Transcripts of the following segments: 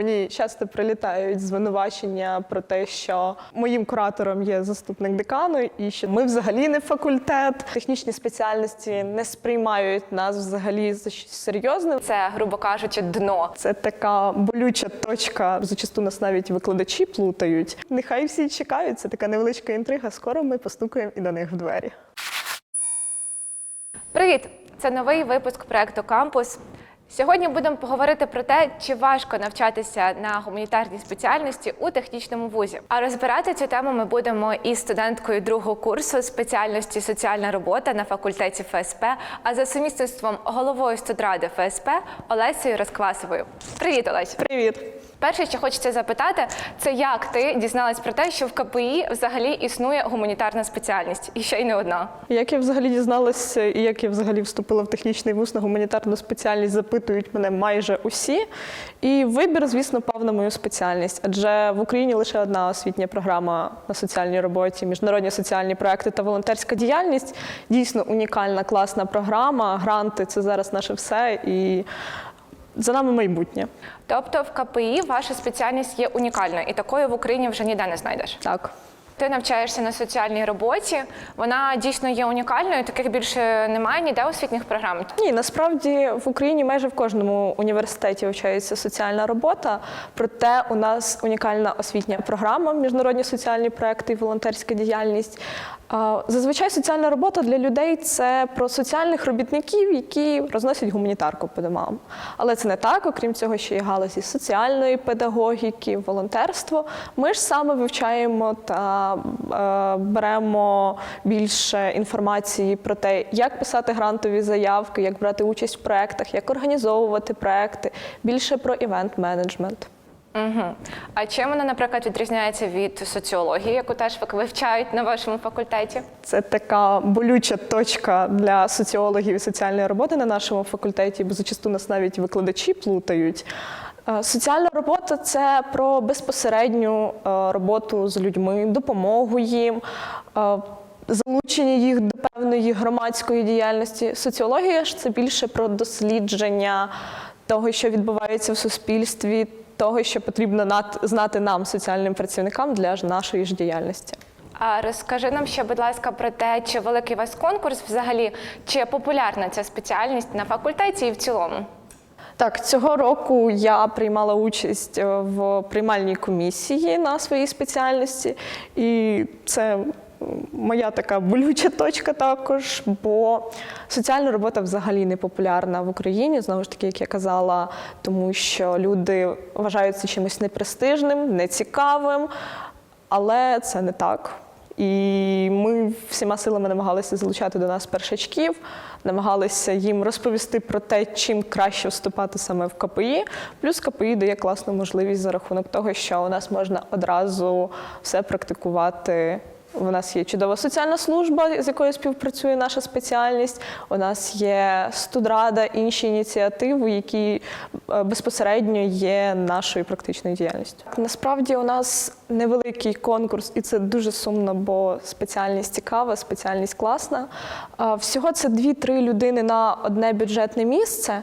Мені часто прилітають звинувачення про те, що моїм куратором є заступник декану, і що ми взагалі не факультет. Технічні спеціальності не сприймають нас взагалі за щось серйозне. Це, грубо кажучи, дно. Це така болюча точка. Зачасту нас навіть викладачі плутають. Нехай всі чекають. Це така невеличка інтрига. Скоро ми постукаємо і до них в двері. Привіт! Це новий випуск проекту Кампус. Сьогодні будемо поговорити про те, чи важко навчатися на гуманітарній спеціальності у технічному вузі. А розбирати цю тему ми будемо із студенткою другого курсу спеціальності соціальна робота на факультеті ФСП, а за сумісництвом головою студради ФСП Олесею Розквасовою. Привіт, Олесь! Привіт! Перше, що хочеться запитати, це як ти дізналась про те, що в КПІ взагалі існує гуманітарна спеціальність, і ще й не одна. Як я взагалі дізналася, і як я взагалі вступила в технічний вуз на гуманітарну спеціальність, запитують мене майже усі. І вибір, звісно, пав на мою спеціальність, адже в Україні лише одна освітня програма на соціальній роботі, міжнародні соціальні проекти та волонтерська діяльність. Дійсно унікальна, класна програма. Гранти це зараз наше все. І за нами майбутнє. Тобто в КПІ ваша спеціальність є унікальною, і такої в Україні вже ніде не знайдеш. Так. Ти навчаєшся на соціальній роботі. Вона дійсно є унікальною. Таких більше немає ніде освітніх програм. Ні, насправді в Україні майже в кожному університеті вивчається соціальна робота. Проте у нас унікальна освітня програма, міжнародні соціальні проекти і волонтерська діяльність. Зазвичай соціальна робота для людей це про соціальних робітників, які розносять гуманітарку по домам. Але це не так, окрім цього, ще є галузі соціальної педагогіки, волонтерство. Ми ж саме вивчаємо та е, беремо більше інформації про те, як писати грантові заявки, як брати участь в проектах, як організовувати проекти, більше про івент-менеджмент. Угу. А чим вона, наприклад, відрізняється від соціології, яку теж вивчають на вашому факультеті? Це така болюча точка для соціологів і соціальної роботи на нашому факультеті, бо зачасту нас навіть викладачі плутають. Е, Соціальна робота це про безпосередню е, роботу з людьми, допомогу їм, е, залучення їх до певної громадської діяльності. Соціологія ж це більше про дослідження того, що відбувається в суспільстві, того, що потрібно знати нам, соціальним працівникам, для нашої ж діяльності. А розкажи нам ще, будь ласка, про те, чи великий вас конкурс взагалі, чи популярна ця спеціальність на факультеті і в цілому? Так, цього року я приймала участь е, в приймальній комісії на своїй спеціальності, і це моя така болюча точка також, бо соціальна робота взагалі не популярна в Україні, знову ж таки, як я казала, тому що люди вважають це чимось непрестижним, нецікавим, але це не так. І ми всіма силами намагалися залучати до нас першачків, намагалися їм розповісти про те, чим краще вступати саме в КПІ. Плюс КПІ дає класну можливість за рахунок того, що у нас можна одразу все практикувати. У нас є чудова соціальна служба, з якою співпрацює наша спеціальність. У нас є студрада, інші ініціативи, які е, безпосередньо є нашою практичною діяльністю. Насправді у нас невеликий конкурс, і це дуже сумно, бо спеціальність цікава, спеціальність класна. Всього це 2-3 людини на одне бюджетне місце.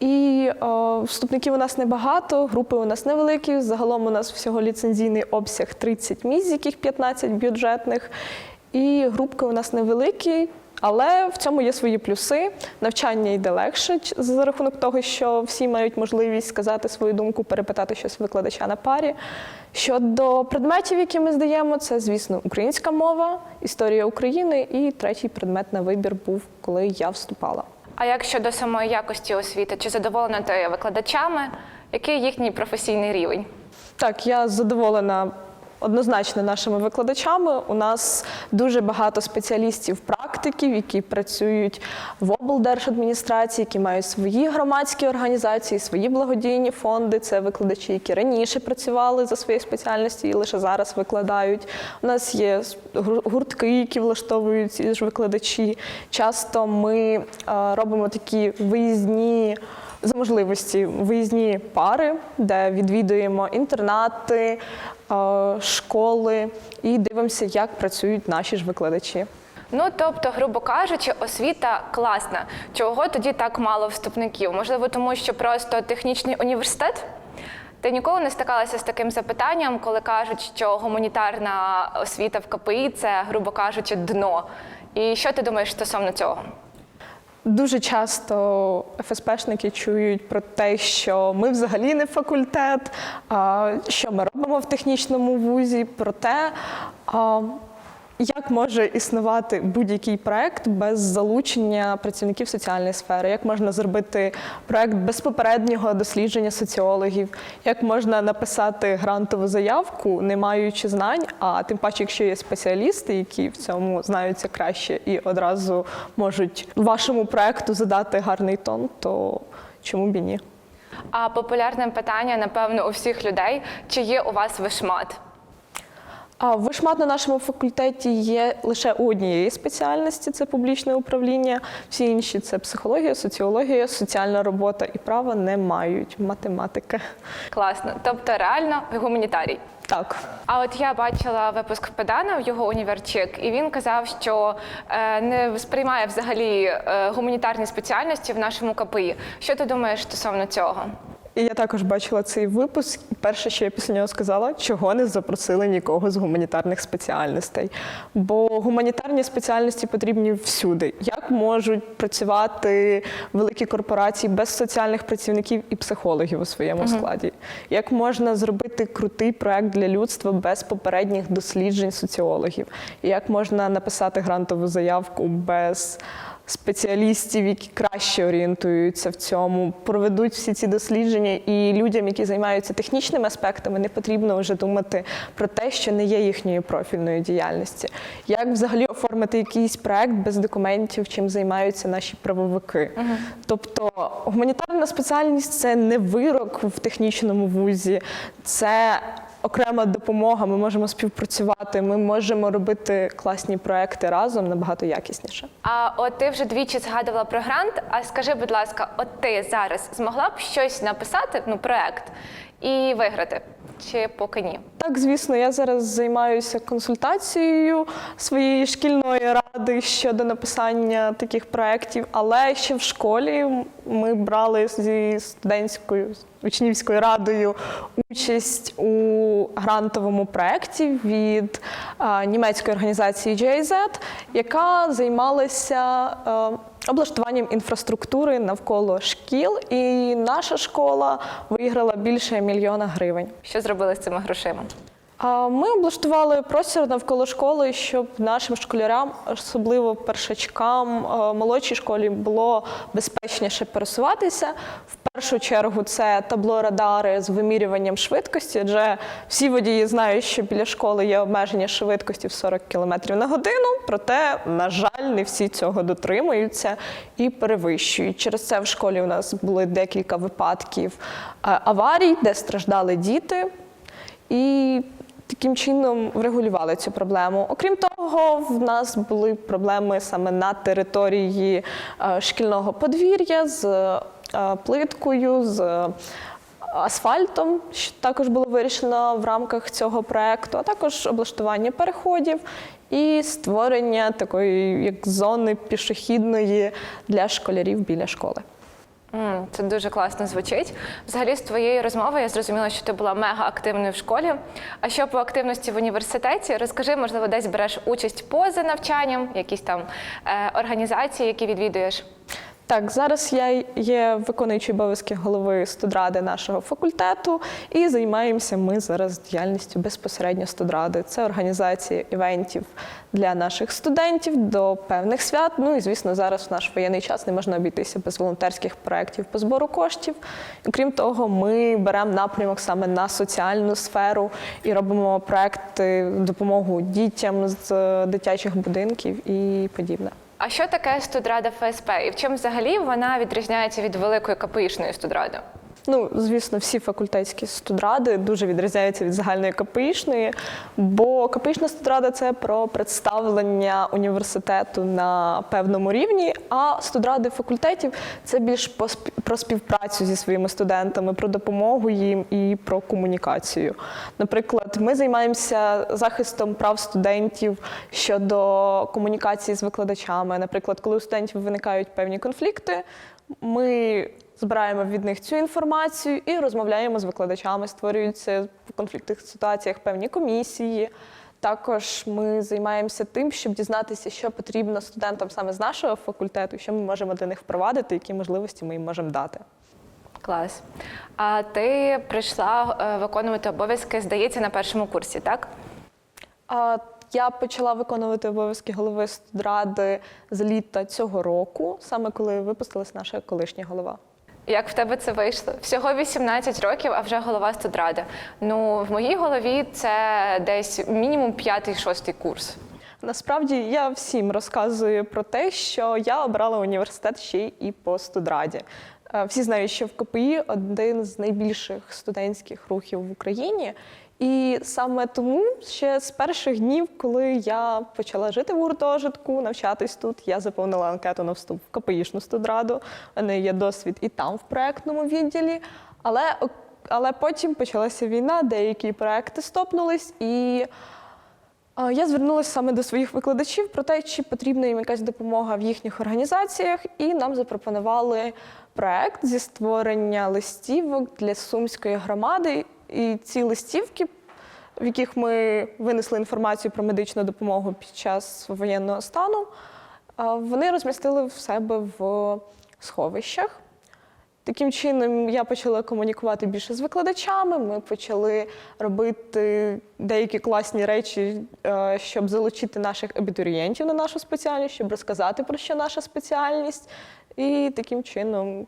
І е, вступників у нас небагато, групи у нас невеликі. Загалом у нас всього ліцензійний обсяг 30 місць, з яких 15 бюджетних. І групки у нас невеликі, але в цьому є свої плюси. Навчання йде легше за рахунок того, що всі мають можливість сказати свою думку, перепитати щось викладача на парі. Щодо предметів, які ми здаємо, це, звісно, українська мова, історія України і третій предмет на вибір був, коли я вступала. А як щодо самої якості освіти, чи задоволена ти викладачами? Який їхній професійний рівень? Так, я задоволена однозначно нашими викладачами. У нас дуже багато спеціалістів, практиків, які працюють в облдержадміністрації, які мають свої громадські організації, свої благодійні фонди. Це викладачі, які раніше працювали за своєю спеціальністю і лише зараз викладають. У нас є гур- гуртки, які влаштовують ці ж викладачі. Часто ми е, робимо такі виїзні за можливості виїзні пари, де відвідуємо інтернати, е, школи і дивимося, як працюють наші ж викладачі. Ну тобто, грубо кажучи, освіта класна. Чого тоді так мало вступників? Можливо, тому що просто технічний університет Ти ніколи не стикалася з таким запитанням, коли кажуть, що гуманітарна освіта в КПІ це, грубо кажучи, дно. І що ти думаєш стосовно цього? Дуже часто ФСПшники чують про те, що ми взагалі не факультет, що ми робимо в технічному вузі, про те, а, як може існувати будь-який проект без залучення працівників соціальної сфери, як можна зробити проект без попереднього дослідження соціологів, як можна написати грантову заявку, не маючи знань, а тим паче, якщо є спеціалісти, які в цьому знаються краще і одразу можуть вашому проекту задати гарний тон, то чому б і ні? А популярне питання, напевно, у всіх людей: чи є у вас вишмат? А вишмат на нашому факультеті є лише у однієї спеціальності це публічне управління. Всі інші це психологія, соціологія, соціальна робота і право не мають математика. Класно. Тобто реально гуманітарій. Так. А от я бачила випуск Педана в його універчик, і він казав, що е, не сприймає взагалі е, гуманітарні спеціальності в нашому КПІ. Що ти думаєш стосовно цього? І я також бачила цей випуск. Перше, що я після нього сказала, чого не запросили нікого з гуманітарних спеціальностей. Бо гуманітарні спеціальності потрібні всюди. Як можуть працювати великі корпорації без соціальних працівників і психологів у своєму складі? Як можна зробити крутий проект для людства без попередніх досліджень соціологів? Як можна написати грантову заявку без спеціалістів, які краще орієнтуються в цьому, проведуть всі ці дослідження, і людям, які займаються технічними аспектами, не потрібно вже думати про те, що не є їхньою профільною діяльності. Як взагалі оформити якийсь проект без документів, чим займаються наші правовики? Тобто гуманітарна спеціальність це не вирок в технічному вузі, це окрема допомога. Ми можемо співпрацювати, ми можемо робити класні проекти разом набагато якісніше. А от ти вже двічі згадувала про грант. А скажи, будь ласка, от ти зараз змогла б щось написати, ну проект, і виграти? Чи поки ні? Так, звісно, я зараз займаюся консультацією своєї шкільної ради щодо написання таких проєктів, але ще в школі ми брали зі студентською учнівською радою участь у грантовому проєкті від е, німецької організації JZ, яка займалася е, облаштуванням інфраструктури навколо шкіл, і наша школа виграла більше мільйона гривень. Що зробили з цими грошима? Ми облаштували простір навколо школи, щоб нашим школярам, особливо першачкам, е, молодшій школі, було безпечніше пересуватися. В першу чергу це табло радари з вимірюванням швидкості, адже всі водії знають, що біля школи є обмеження швидкості в 40 км на годину, проте, на жаль, не всі цього дотримуються і перевищують. Через це в школі у нас були декілька випадків е, аварій, де страждали діти. І таким чином врегулювали цю проблему. Окрім того, в нас були проблеми саме на території е, шкільного подвір'я з е, плиткою, з асфальтом, що також було вирішено в рамках цього проекту, а також облаштування переходів і створення такої як зони пішохідної для школярів біля школи. Це дуже класно звучить. Взагалі, з твоєї розмови я зрозуміла, що ти була мега активною в школі. А що по активності в університеті? Розкажи, можливо, десь береш участь поза навчанням, якісь там е, організації, які відвідуєш. Так, зараз я є виконуючий обов'язки голови студради нашого факультету, і займаємося ми зараз діяльністю безпосередньо студради. Це організація івентів для наших студентів до певних свят. Ну і звісно, зараз в наш воєнний час не можна обійтися без волонтерських проєктів по збору коштів. Окрім того, ми беремо напрямок саме на соціальну сферу і робимо проекти допомогу дітям з дитячих будинків і подібне. А що таке студрада ФСП? І в чому взагалі вона відрізняється від великої КПІшної студради? Ну, звісно, всі факультетські студради дуже відрізняються від загальної КПІшної, бо КПІшна студрада це про представлення університету на певному рівні, а студради факультетів це більш про співпрацю зі своїми студентами, про допомогу їм і про комунікацію. Наприклад, ми займаємося захистом прав студентів щодо комунікації з викладачами. Наприклад, коли у студентів виникають певні конфлікти, ми збираємо від них цю інформацію і розмовляємо з викладачами. Створюються в конфліктних ситуаціях певні комісії. Також ми займаємося тим, щоб дізнатися, що потрібно студентам саме з нашого факультету, що ми можемо для них впровадити, які можливості ми їм можемо дати. Клас. А ти прийшла е, виконувати обов'язки, здається, на першому курсі, так? А, Я почала виконувати обов'язки голови студради з літа цього року, саме коли випустилась наша колишня голова. Як в тебе це вийшло? Всього 18 років, а вже голова студради. Ну, в моїй голові це десь мінімум п'ятий-шостий курс. Насправді я всім розказую про те, що я обрала університет ще і по студраді. Е, Всі знають, що в КПІ один з найбільших студентських рухів в Україні. І саме тому ще з перших днів, коли я почала жити в гуртожитку, навчатись тут, я заповнила анкету на вступ в КПІшну студраду. У мене є досвід і там в проектному відділі. Але, але потім почалася війна, деякі проекти стопнулись і. Я звернулася саме до своїх викладачів про те, чи потрібна їм якась допомога в їхніх організаціях, і нам запропонували проект зі створення листівок для сумської громади. І ці листівки, в яких ми винесли інформацію про медичну допомогу під час воєнного стану, вони розмістили в себе в сховищах. Таким чином я почала комунікувати більше з викладачами. Ми почали робити деякі класні речі, щоб залучити наших абітурієнтів на нашу спеціальність, щоб розказати про що наша спеціальність. І таким чином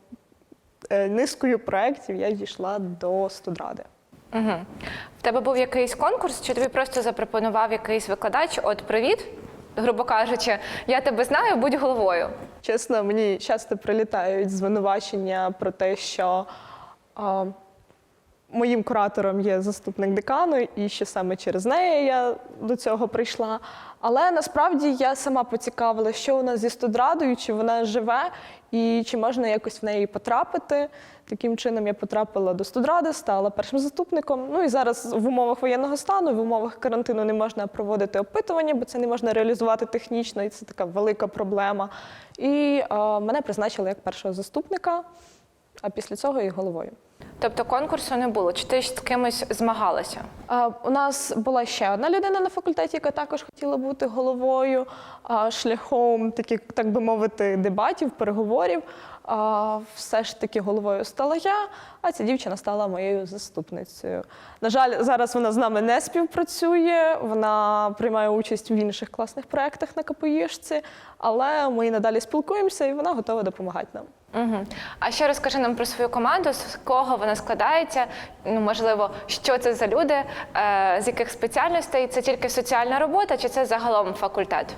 е, низкою проєктів я дійшла до студради. Угу. В тебе був якийсь конкурс, чи тобі просто запропонував якийсь викладач? От привіт, грубо кажучи, я тебе знаю, будь головою. Чесно, мені часто прилітають звинувачення про те, що а, моїм куратором є заступник декану, і що саме через неї я до цього прийшла. Але насправді я сама поцікавила, що у нас зі студрадою, чи вона живе, і чи можна якось в неї потрапити. Таким чином я потрапила до студради, стала першим заступником. Ну і зараз в умовах воєнного стану, в умовах карантину не можна проводити опитування, бо це не можна реалізувати технічно, і це така велика проблема. І е, мене призначили як першого заступника, а після цього і головою. Тобто конкурсу не було, чи ти ж з кимось змагалася? А, У нас була ще одна людина на факультеті, яка також хотіла бути головою а, шляхом таких, так би мовити, дебатів, переговорів. А, Все ж таки головою стала я, а ця дівчина стала моєю заступницею. На жаль, зараз вона з нами не співпрацює, вона приймає участь в інших класних проєктах на КПІшці, але ми надалі спілкуємося, і вона готова допомагати нам. Угу. А ще розкажи нам про свою команду, з кого вона складається, ну можливо, що це за люди, е, з яких спеціальностей, це тільки соціальна робота, чи це загалом факультет?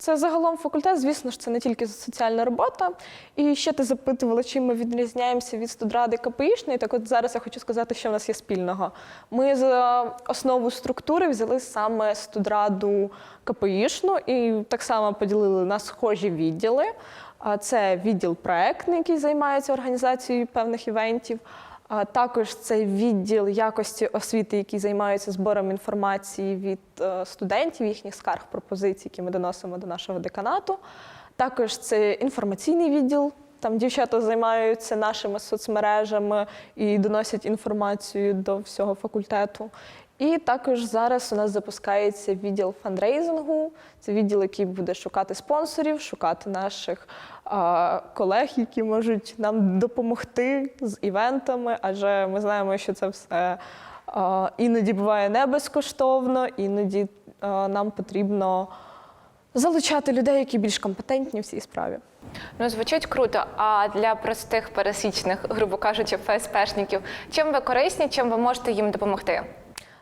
Це загалом факультет, звісно ж, це не тільки соціальна робота. І ще ти запитувала, чим ми відрізняємося від студради КПІшної. Так от зараз я хочу сказати, що в нас є спільного. Ми за основу структури взяли саме студраду КПІшну і так само поділили на схожі відділи. Це відділ проектний, який займається організацією певних івентів. А також це відділ якості освіти, який займається збором інформації від е, студентів, їхніх скарг, пропозицій, які ми доносимо до нашого деканату. Також це інформаційний відділ. Там дівчата займаються нашими соцмережами і доносять інформацію до всього факультету. І також зараз у нас запускається відділ фандрейзингу. Це відділ, який буде шукати спонсорів, шукати наших а, колег, які можуть нам допомогти з івентами, адже ми знаємо, що це все а, іноді буває не безкоштовно, іноді а, нам потрібно залучати людей, які більш компетентні в цій справі. Ну, звучить круто. А для простих пересічних, грубо кажучи, ФСПшників, чим ви корисні, чим ви можете їм допомогти?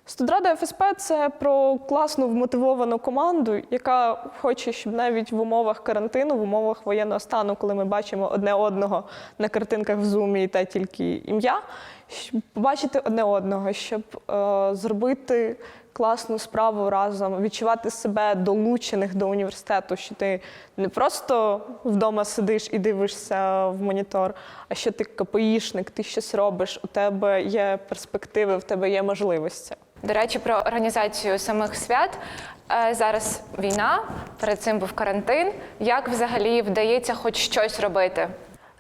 Студрада ФСП це про класну вмотивовану команду, яка хоче, щоб навіть в умовах карантину, в умовах воєнного стану, коли ми бачимо одне одного на картинках в зумі та тільки ім'я, щоб побачити одне одного, щоб е, зробити класну справу разом, відчувати себе долучених до університету, що ти не просто вдома сидиш і дивишся в монітор, а що ти КПІшник, ти щось робиш, у тебе є перспективи, в тебе є можливості. До речі, про організацію самих свят. Е, Зараз війна, перед цим був карантин. Як взагалі вдається хоч щось робити?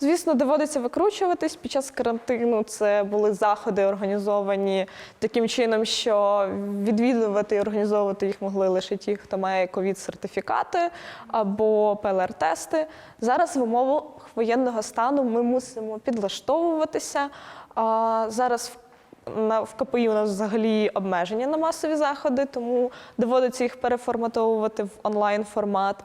Звісно, доводиться викручуватись. Під час карантину це були заходи організовані таким чином, що відвідувати і організовувати їх могли лише ті, хто має ковід-сертифікати або ПЛР-тести. Зараз в умовах воєнного стану ми мусимо підлаштовуватися. Зараз в на в КПІ у нас взагалі обмеження на масові заходи, тому доводиться їх переформатовувати в онлайн формат.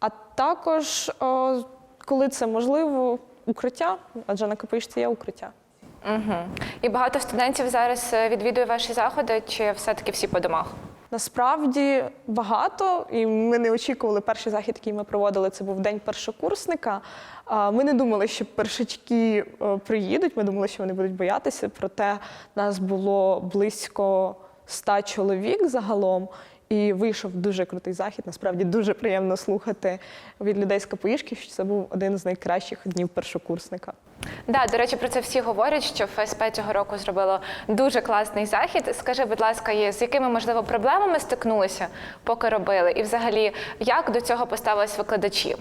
А також, о, коли це можливо, укриття, адже на КПІшці є укриття. Угу. І багато студентів зараз е, відвідує ваші заходи, чи все-таки всі по домах? Насправді багато, і ми не очікували перший захід, який ми проводили. Це був день першокурсника. Ми не думали, що першачки е, приїдуть. Ми думали, що вони будуть боятися. Проте нас було близько ста чоловік загалом. І вийшов дуже крутий захід. Насправді дуже приємно слухати від людей з КПІшки, що це був один з найкращих днів першокурсника. Да, до речі, про це всі говорять, що ФСП цього року зробило дуже класний захід. Скажи, будь ласка, з якими можливо проблемами стикнулися, поки робили, і взагалі як до цього поставились викладачі?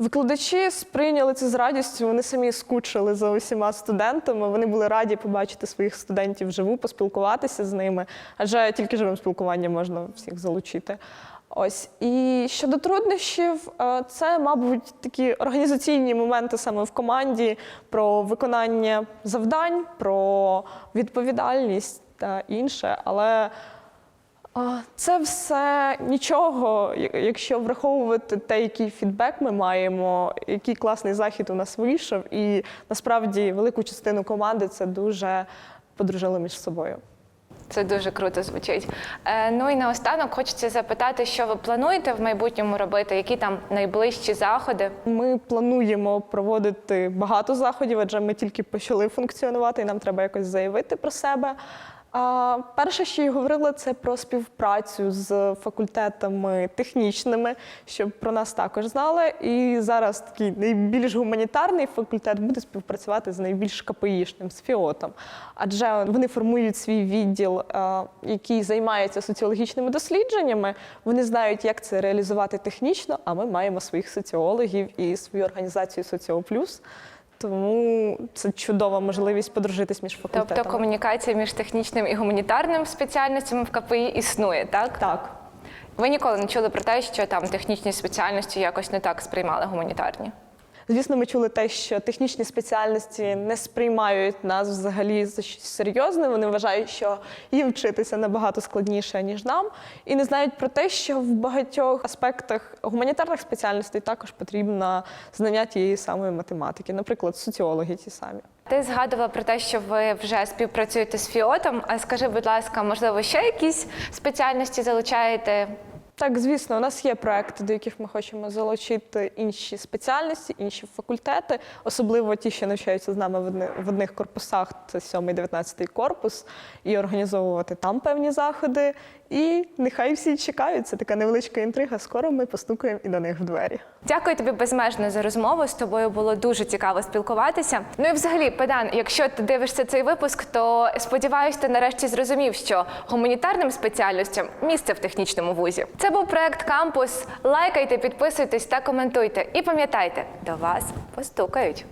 Викладачі сприйняли це з радістю. Вони самі скучили за усіма студентами. Вони були раді побачити своїх студентів вживу, поспілкуватися з ними, адже тільки живим спілкуванням можна всіх залучити. Ось і щодо труднощів, е, це, мабуть, такі організаційні моменти саме в команді про виконання завдань, про відповідальність та інше. Але Це все нічого, якщо враховувати те, який фідбек ми маємо, який класний захід у нас вийшов, і насправді велику частину команди це дуже подружили між собою. Це дуже круто звучить. Е, ну і наостанок хочеться запитати, що ви плануєте в майбутньому робити, які там найближчі заходи? Ми плануємо проводити багато заходів, адже ми тільки почали функціонувати, і нам треба якось заявити про себе. А перше, що я говорила, це про співпрацю з факультетами технічними, щоб про нас також знали. І зараз такий найбільш гуманітарний факультет буде співпрацювати з найбільш КПІшним, з ФІОТом. Адже вони формують свій відділ, е, який займається соціологічними дослідженнями. Вони знають, як це реалізувати технічно, а ми маємо своїх соціологів і свою організацію Соціоплюс. Тому це чудова можливість подружитись між факультетами. Тобто комунікація між технічним і гуманітарним спеціальностями в КПІ існує, так? Так. Ви ніколи не чули про те, що там технічні спеціальності якось не так сприймали гуманітарні? Звісно, ми чули те, що технічні спеціальності не сприймають нас взагалі за щось серйозне. Вони вважають, що їм вчитися набагато складніше, ніж нам, і не знають про те, що в багатьох аспектах гуманітарних спеціальностей також потрібно знання тієї самої математики, наприклад, соціологи ті самі. Ти згадувала про те, що ви вже співпрацюєте з ФІОТом. А скажи, будь ласка, можливо, ще якісь спеціальності залучаєте? Так, звісно, у нас є проекти, до яких ми хочемо залучити інші спеціальності, інші факультети, особливо ті, що навчаються з нами в одни- в одних корпусах, це 7-19 корпус, і організовувати там певні заходи. І нехай всі чекають. Це така невеличка інтрига. Скоро ми постукаємо і до них в двері. Дякую тобі безмежно за розмову. З тобою було дуже цікаво спілкуватися. Ну і взагалі, Педан, якщо ти дивишся цей випуск, то сподіваюся, ти нарешті зрозумів, що гуманітарним спеціальностям місце в технічному вузі. Це був проект Кампус. Лайкайте, підписуйтесь та коментуйте. І пам'ятайте, до вас постукають.